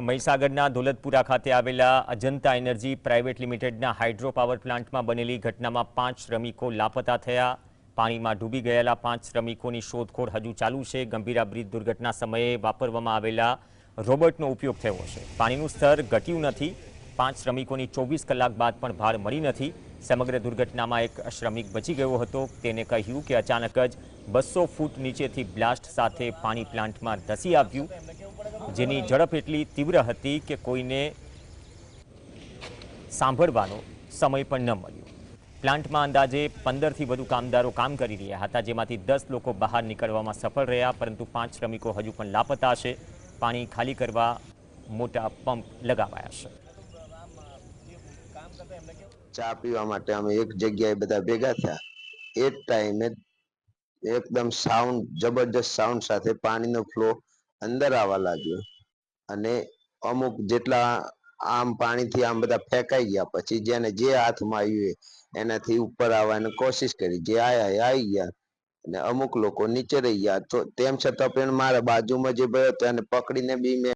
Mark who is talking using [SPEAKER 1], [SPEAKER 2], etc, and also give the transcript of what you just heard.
[SPEAKER 1] મહીસાગરના ધોળતપુરા ખાતે આવેલા Ajanta energy private લિમિટેડના હાઇડ્રો પાવર પ્લાન્ટમાં બનેલી ઘટનામાં પાંચ રમીકો લાપતા થયા પાણીમાં ડૂબી ગયેલા પાંચ રમીકોની શોધખોળ હજુ ચાલુ છે ગંભીરબરીત દુર્ઘટના સમયે વાપરવામાં આવેલા રોબોટનો ઉપયોગ થયો છે પાણીનું સ્તર ઘટ્યું નથી પાંચ શ્રમિકોની ચોવીસ કલાક બાદ પણ ભાર મળી નથી સમગ્ર દુર્ઘટનામાં એક શ્રમિક બચી ગયો હતો તેને કહ્યું કે અચાનક જ બસો ફૂટ નીચેથી બ્લાસ્ટ સાથે પાણી પ્લાન્ટમાં ધસી આવ્યું જેની ઝડપ એટલી તીવ્ર હતી કે કોઈને સાંભળવાનો સમય પણ ન મળ્યો પ્લાન્ટમાં અંદાજે પંદરથી વધુ કામદારો કામ કરી રહ્યા હતા જેમાંથી દસ લોકો બહાર નીકળવામાં સફળ રહ્યા પરંતુ પાંચ શ્રમિકો હજુ પણ લાપતા છે પાણી ખાલી કરવા મોટા પંપ લગાવાયા છે
[SPEAKER 2] ચા પીવા માટે અમે એક જગ્યાએ બધા ભેગા થયા એ ટાઈમે એકદમ સાઉન્ડ જબરજસ્ત સાઉન્ડ સાથે પાણીનો ફ્લો અંદર આવવા લાગ્યો અને અમુક જેટલા આમ પાણીથી આમ બધા ફેંકાઈ ગયા પછી જેને જે હાથમાં આવ્યું એનાથી ઉપર આવવાની કોશિશ કરી જે આયા એ આવી ગયા અને અમુક લોકો નીચે રહી ગયા તો તેમ છતાં પણ મારા બાજુમાં જે ભયો હતો એને પકડીને બી મેં